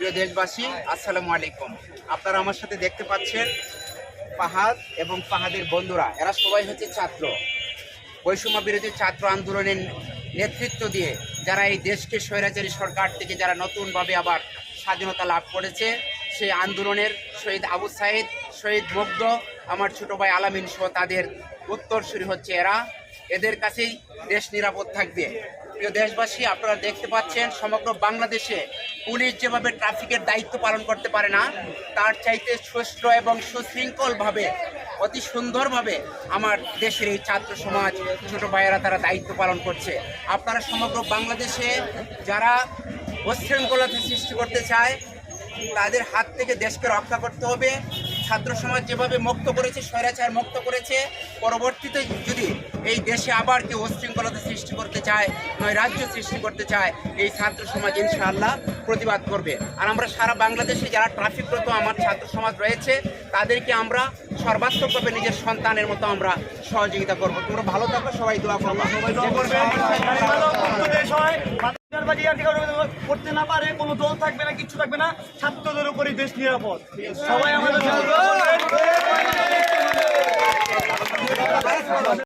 প্রিয় দেশবাসী, আসসালামু আলাইকুম। আপনারা আমার সাথে দেখতে পাচ্ছেন পাহাদ এবং পাহাদের বন্ধুরা। এরা সবাই হচ্ছে ছাত্র। বৈষম্য বিরোধী ছাত্র আন্দোলনের নেতৃত্ব দিয়ে যারা এই দেশকে স্বৈরাচারী সরকার থেকে যারা নতুনভাবে আবার স্বাধীনতা লাভ করেছে, সেই আন্দোলনের শহীদ আবু সাইদ, শহীদ মুগ্ধ, আমার ছোট ভাই আলামিন সহ তাদের উত্তরসূরি হচ্ছে এরা। এদের কাছেই দেশ নিরাপদ থাকবে। প্রিয় দেশবাসী, আপনারা দেখতে পাচ্ছেন সমগ্র বাংলাদেশে পুলিশ যেভাবে ট্রাফিকের দায়িত্ব পালন করতে পারে না, তার চাইতে সুষ্ঠ এবং সুশৃঙ্খলভাবে, অতি সুন্দরভাবে আমার দেশের এই ছাত্র সমাজ, ছোট ভাইয়েরা তারা দায়িত্ব পালন করছে। আপনারা সমগ্র বাংলাদেশে যারা উচ্ছৃঙ্খলতা সৃষ্টি করতে চায়, তাদের হাত থেকে দেশকে রক্ষা করতে হবে। ছাত্র সমাজ যেভাবে মুক্ত করেছে স্বৈরাচার মুক্ত করেছে পরবর্তীতে যদি এই দেশে আবার কেউ উচ্ছৃঙ্খলতা সৃষ্টি করতে চায় নয় রাজ্য সৃষ্টি করতে চায় এই ছাত্র সমাজ ইনশাআল্লাহ প্রতিবাদ করবে। আর আমরা সারা বাংলাদেশে যারা ট্রাফিকরত আমার ছাত্র সমাজ রয়েছে তাদেরকে আমরা সর্বাত্মকভাবে নিজের সন্তানের মতো আমরা সহযোগিতা করব। তোমরা ভালো থাকো সবাই দোয়া করব। করতে না পারে কোনো দল থাকবে না কিচ্ছু থাকবে না ছাত্রদের উপরই দেশ নিরাপদ। সবাই আমাদের